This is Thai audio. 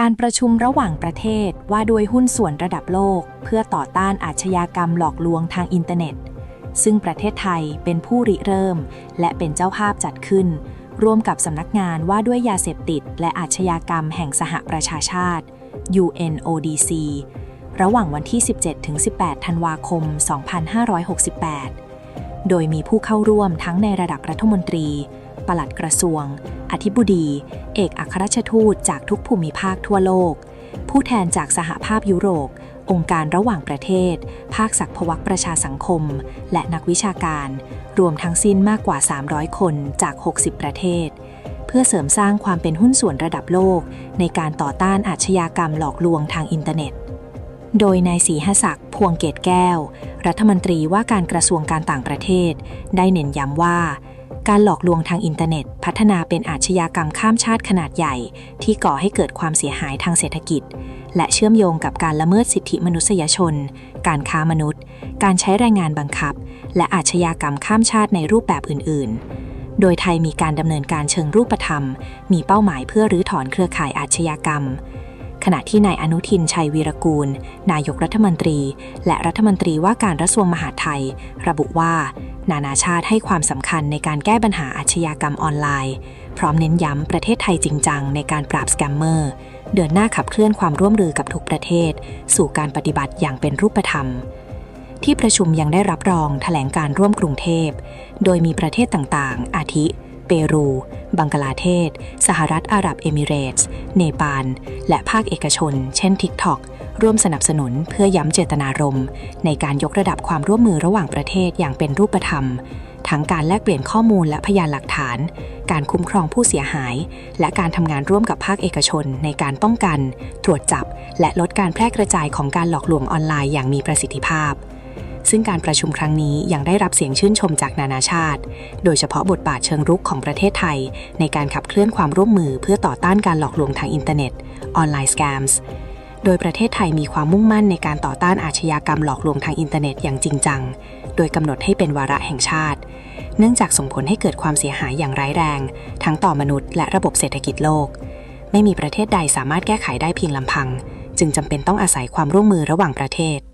การประชุมระหว่างประเทศว่าด้วยหุ้นส่วนระดับโลก เพื่อต่อต้านอาชญากรรมหลอกลวงทางอินเทอร์เน็ต ซึ่งประเทศไทยเป็นผู้ริเริ่ม และเป็นเจ้าภาพจัดขึ้น ร่วมกับสำนักงานว่าด้วยยาเสพติด และอาชญากรรมแห่งสหประชาชาติ UNODC ระหว่างวันที่ 17-18 ธันวาคม 2568 โดยมีผู้เข้าร่วมทั้งในระดับรัฐมนตรี ปลัดกระทรวง อธิบดี เอกอัครราชทูตจากทุกภูมิภาคทั่วโลก ผู้แทนจากสหภาพยุโรป องค์การระหว่างประเทศ ภาคสักพวักประชาสังคม และนักวิชาการ รวมทั้งสิ้นมากกว่า 300 คนจาก 60 ประเทศ เพื่อเสริมสร้างความเป็นหุ้นส่วนระดับโลก ในการต่อต้านอาชญากรรมหลอกลวงทางอินเทอร์เน็ต โดยนายศรีหศักดิ์พวงเกตแก้ว รัฐมนตรีว่าการกระทรวงการต่างประเทศ ได้เน้นย้ำว่า การหลอกลวงทางอินเทอร์เน็ต พัฒนาเป็นอาชญากรรมข้ามชาติขนาดใหญ่ ที่ก่อให้เกิดความเสียหายทางเศรษฐกิจ และเชื่อมโยงกับการละเมิดสิทธิมนุษยชน การค้ามนุษย์ การใช้แรงงานบังคับ และอาชญากรรมข้ามชาติในรูปแบบอื่น ๆ โดยไทยมีการดำเนินการเชิงรูปธรรม มีเป้าหมายเพื่อรื้อถอนเครือข่ายอาชญากรรม ขณะที่นายอนุทินชัยวีรกูล นายกรัฐมนตรี และรัฐมนตรีว่าการกระทรวงมหาดไทย ระบุว่า นานาชาติให้ความสำคัญในการแก้ปัญหาอาชญากรรมออนไลน์ พร้อมเน้นย้ำประเทศไทยจริงจังในการปราบสแกมเมอร์ เดินหน้าขับเคลื่อนความร่วมมือกับทุกประเทศ สู่การปฏิบัติอย่างเป็นรูปธรรมที่ประชุมยังได้รับรองแถลงการร่วมกรุงเทพ โดยมีประเทศต่างๆ อาทิ เปรู บังกลาเทศ สหรัฐอาหรับเอมิเรตส์ เนปาล และภาคเอกชน เช่น TikTok ร่วมสนับสนุนเพื่อย้ำเจตนารมณ์ ในการยกระดับความร่วมมือระหว่างประเทศอย่างเป็นรูปธรรม ทั้งการแลกเปลี่ยนข้อมูลและพยานหลักฐาน การคุ้มครองผู้เสียหาย และการทำงานร่วมกับภาคเอกชน ในการป้องกัน ตรวจจับ และลดการแพร่กระจายของการหลอกลวงออนไลน์อย่างมีประสิทธิภาพ ซึ่งการประชุมครั้งนี้ยังได้รับเสียงชื่นชมจากนานาชาติ โดยเฉพาะบทบาทเชิงรุกของประเทศไทย ในการขับเคลื่อนความร่วมมือเพื่อต่อต้านการหลอกลวงทางอินเทอร์เน็ต ออนไลน์สแกมส์โดยประเทศไทยมีความมุ่งมั่นในการต่อต้านอาชญากรรมหลอกลวงทางอินเทอร์เน็ตอย่างจริงจัง โดยกำหนดให้เป็นวาระแห่งชาติ เนื่องจากส่งผลให้เกิดความเสียหายอย่างร้ายแรง ทั้งต่อมนุษย์และระบบเศรษฐกิจโลก ไม่มีประเทศใดสามารถแก้ไขได้เพียงลำพัง จึงจำเป็นต้องอาศัยความร่วมมือระหว่างประเทศ